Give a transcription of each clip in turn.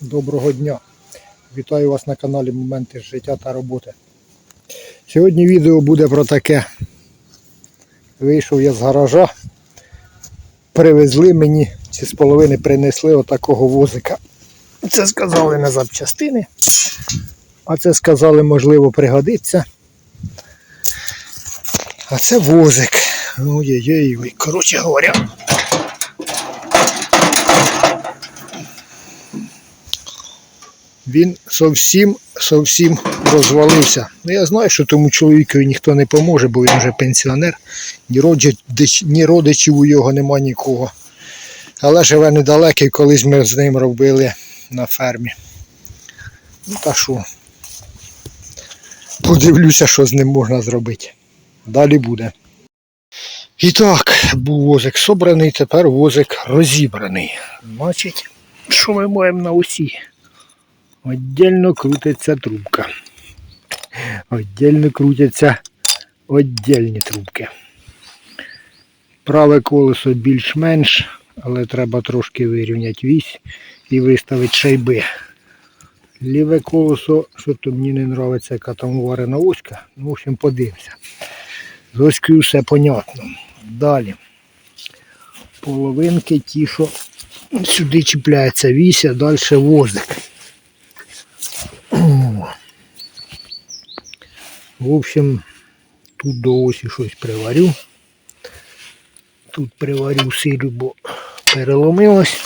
Доброго дня! Вітаю вас на каналі Моменти життя та роботи. Сьогодні відео буде про таке. Вийшов я з гаража, привезли мені, ці з половини принесли отакого возика. Це сказали на запчастини, а це сказали, можливо, пригодиться. А це возик. Ой-ой-ой, коротше говоря. Він зовсім, зовсім розвалився. Ну, я знаю, що тому чоловікові ніхто не поможе, бо він вже пенсіонер, ні, родич, ні родичів у його нема нікого. Але живе недалеко, і колись ми з ним робили на фермі. Ну та що. Подивлюся, що з ним можна зробити. Далі буде. І так, був возик собраний, тепер возик розібраний. Значить, що ми маємо на усі? Отдельно крутиться трубка. Отдельно крутяться отдельні трубки. Праве колесо більш-менш, але треба трошки вирівняти вісь і виставити шайби. Ліве колесо, що то мені не подобається, яка там варена оська. Ну, в общем, подивимося. З оською все понятно. Далі. Половинки ті, що сюди чіпляється вісь, а далі возик. В общем, тут до осі щось приварю. Тут приварю силю, бо переломилось.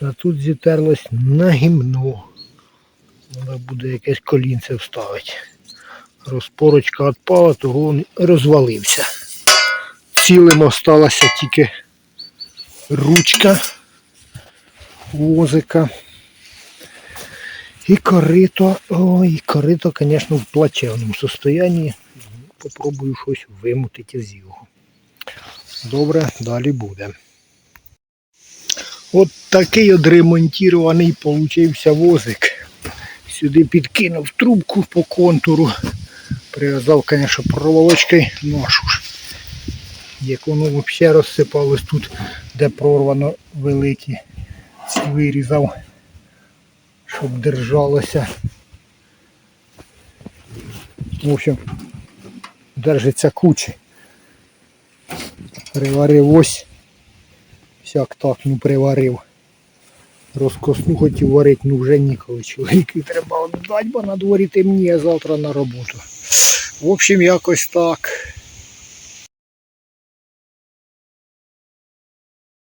А тут зітерлось на гімно. Треба буде якесь колінце вставити. Розпорочка відпала, того він розвалився. Цілим осталася тільки ручка возика. І корито, ой, корито, звісно, в плачевному состоянні. Попробую щось вимутити з його. Добре, далі буде. От такий одремонтірований получився возик. Сюди підкинув трубку по контуру. Прив'язав, звісно, проволочкою нашу ж. Як воно взагалі розсипалось тут, де прорвано великі. Вирізав щоб держалося. В общем, держиться кучі. Приварив ось. Всяк так, ну приварив. Розкосну хотів варити, ну вже ніколи. Чоловіки треба віддати, бо на дворі темніє завтра на роботу. В общем, якось так.